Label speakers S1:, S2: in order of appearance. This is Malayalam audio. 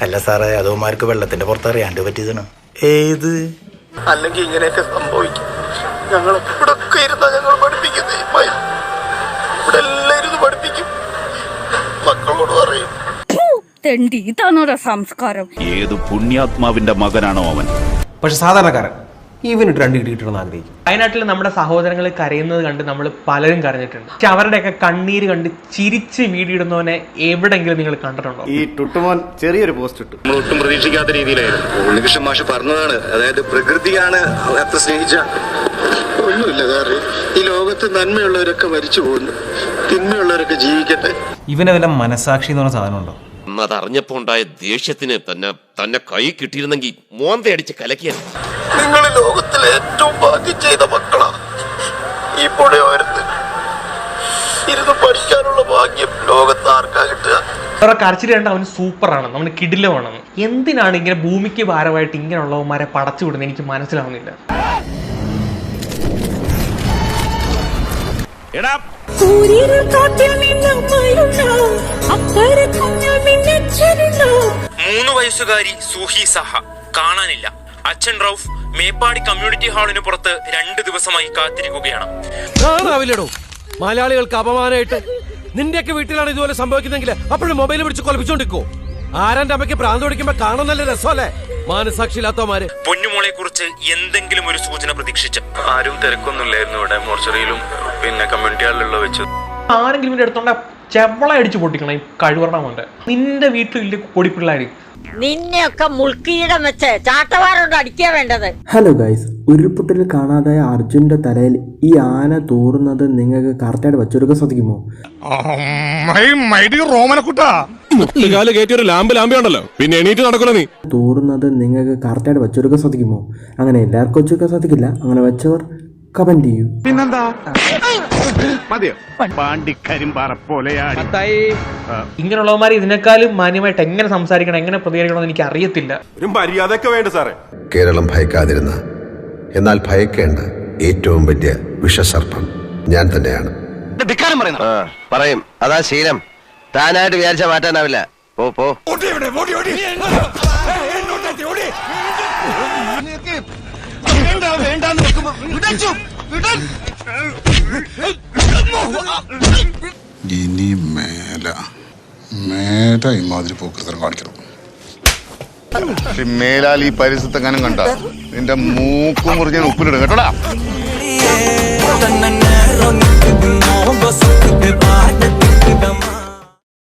S1: അല്ല സാറേ അതോമാർക്ക് വെള്ളത്തിന്റെ പുറത്തറിയാണ്ട് പറ്റിയതാണ്. ഏത്?
S2: അല്ലെങ്കിൽ ഇങ്ങനെയൊക്കെ സംഭവിക്കും. ഞങ്ങൾ ഇവിടെ ഒക്കെ ഇരുന്നാ ഞങ്ങൾ പഠിപ്പിക്കുന്നത് ഈ ഇവിടെ എല്ലാം ഇരുന്ന് പഠിപ്പിക്കും. മക്കളോട് പറയും.
S3: തെണ്ടി. ഇതാണോടാ സംസ്കാരം?
S4: ഏത് പുണ്യാത്മാവിന്റെ മകനാണോ അവൻ?
S5: പക്ഷെ സാധാരണക്കാരൻ. ഇവനിട്ട് രണ്ട് ഇടി കിട്ടണമെന്ന് ആഗ്രഹിക്കും.
S6: വയനാട്ടിൽ നമ്മുടെ സഹോദരങ്ങൾ കരയുന്നത് കണ്ട് നമ്മൾ പലരും കരഞ്ഞിട്ടുണ്ട്. പക്ഷെ അവരുടെയൊക്കെ കണ്ണീര് കണ്ട് ചിരിച്ച് വീടിയിടുന്നവനെ എവിടെങ്കിലും നിങ്ങൾ കണ്ടിട്ടുണ്ടോ?
S7: ഈ ടുട്ടുമോൻ ചെറിയൊരു പോസ്റ്റ് ഇട്ടു.
S2: നമ്മൾ ഒട്ടും പ്രതീക്ഷിക്കാത്ത രീതിയിലായിരുന്നു. ഉണ്ണികൃഷ്ണൻ മാഷ് പറഞ്ഞതാണ്. അതായത് പ്രകൃതിയാണ് അത്ര സ്നേഹിച്ച. ഒന്നുമില്ല കാരണം ഈ ലോകത്ത് നന്മയുള്ളവരൊക്കെ മരിച്ചു പോകുന്നു. തിന്മയുള്ളവരൊക്കെ ജീവിക്കട്ടെ.
S5: ഇവനെ വല്ല മനസാക്ഷി എന്ന് പറഞ്ഞ സാധനമുണ്ടോ
S8: അതറിഞ്ഞപ്പോ ഉണ്ടായ ദേഷ്യത്തിന് തന്നെ തന്നെ കൈ കിട്ടിയിരുന്നെങ്കിൽ മോന്തയടിച്ച് കലക്കിയാൽ
S2: നിങ്ങൾ ലോകത്തിൽ ഏറ്റവും ഭാഗ്യം ചെയ്ത മക്കളാ ഈ പുഴയോരത്ത് ഇരുന്ന് പഠിക്കാനുള്ള ഭാഗ്യം ലോകത്ത് ആർക്കാ കിട്ടുക?
S6: അവരുടെ കരച്ചിൽ കണ്ട അവന് സൂപ്പറാണ്. അവന് കിടിലമാണെന്ന് എന്തിനാണ് ഇങ്ങനെ ഭൂമിക്ക് ഭാരമായിട്ട് ഇങ്ങനെയുള്ളവന്മാരെ പടച്ചു വിടുന്നത്? എനിക്ക് മനസ്സിലാവുന്നില്ല.
S4: എടാ.
S9: മൂന്ന് വയസ്സുകാരി സൂഹി സഹ കാണാനില്ല. അച്ഛൻ റൌഫ് മേപ്പാടി കമ്മ്യൂണിറ്റി ഹാളിന് പുറത്ത് രണ്ട് ദിവസമായി കാത്തിരിക്കുകയാണ്.
S10: കാണാവില്ലടോ മലയാളികൾക്ക് അപമാനമായിട്ട് നിന്റെയൊക്കെ വീട്ടിലാണ് ഇതുപോലെ സംഭവിക്കുന്നെങ്കിൽ അപ്പോഴും മൊബൈൽ പിടിച്ച് കൊലപ്പിച്ചോണ്ടിരിക്കോ ആരാന്റെ അമ്മയ്ക്ക് പ്രാന്ത് പിടിക്കുമ്പോ കാണാൻ നല്ല രസമല്ലേ? മാനസാക്ഷിയില്ലാത്തമാര്
S9: പൊന്നുമോളെ കുറിച്ച് എന്തെങ്കിലും ഒരു സൂചന പ്രതീക്ഷിച്ച്.
S2: ആരും തിരക്കൊന്നുമില്ലായിരുന്നു ഇവിടെ. മോർച്ചറിയിലും പിന്നെ കമ്മ്യൂണിറ്റി ഹാളിലുള്ള വെച്ച്.
S6: ആരെങ്കിലും എടുത്തോണ്ട അടുത്തോണ്ട ചെവള അടിച്ച് പൊട്ടിക്കണം ഈ കഴിവറ മോന്റെ നിന്റെ വീട്ടിലില്ല പൊടിപ്പിള്ളാര്.
S3: നിന്നെയൊക്കെ മുൾക്കിരീടം വെച്ച് ചാട്ടവാറുണ്ട് അടിക്കാ വേണ്ടത്.
S11: ഹലോ ഗൈസ് ഉരുൾപൊട്ടൽ കാണാതായ അർജുന്റെ തലയിൽ ഈ ആന തോറുന്നത് നിങ്ങൾക്ക് കറക്റ്റായിട്ട് വെച്ചെടുക്കാൻ സാധിക്കുമോ?
S10: കാൽ കയറ്റി ഒരു ലാമ്പ് ലാമ്പുണ്ടല്ലോ പിന്നെ എണീറ്റ് നടക്കണ നീ?
S11: തോറുന്നത് നിങ്ങൾക്ക് കറക്റ്റായിട്ട് വെച്ചെടുക്കാൻ സാധിക്കുമോ? അങ്ങനെ എല്ലാവർക്കും വെച്ചെടുക്കാൻ സാധിക്കില്ല. അങ്ങനെ വെച്ചവർ കമന്റ് ചെയ്യൂ. പിന്നെന്താ?
S7: മതിയോ? പാണ്ടിക്കരിമ്പാറ പോലെയാടി.
S6: ഇങ്ങനെയുള്ളവന്മാർ ഇതിനേക്കാളും മാന്യമായിട്ട് എങ്ങനെ സംസാരിക്കണം എങ്ങനെ പ്രതികരിക്കണം എന്ന് എനിക്ക് അറിയത്തില്ല.
S10: ഒരു മര്യാദയൊക്കെ വേണ്ട സാറേ.
S8: കേരളം ഭയക്കാതിരുന്ന എന്നാൽ ഭയക്കേണ്ട ഏറ്റവും വലിയ വിഷസർപ്പം ഞാൻ തന്നെയാണ്. പറയും. അതാ ശീലം. താനായിട്ട് വിചാരിച്ച മാറ്റാനാവില്ല. പോ പോ.
S4: ഇനി മേല. മേല ഇമാതിരി പോക്കൃതം കാണിക്കണം.
S7: മേലാൽ ഈ പരിസരത്തെങ്ങാനും കണ്ട നിന്റെ മൂക്കും മുറിഞ്ഞ ഉപ്പിലിടും. കേട്ടോടാ?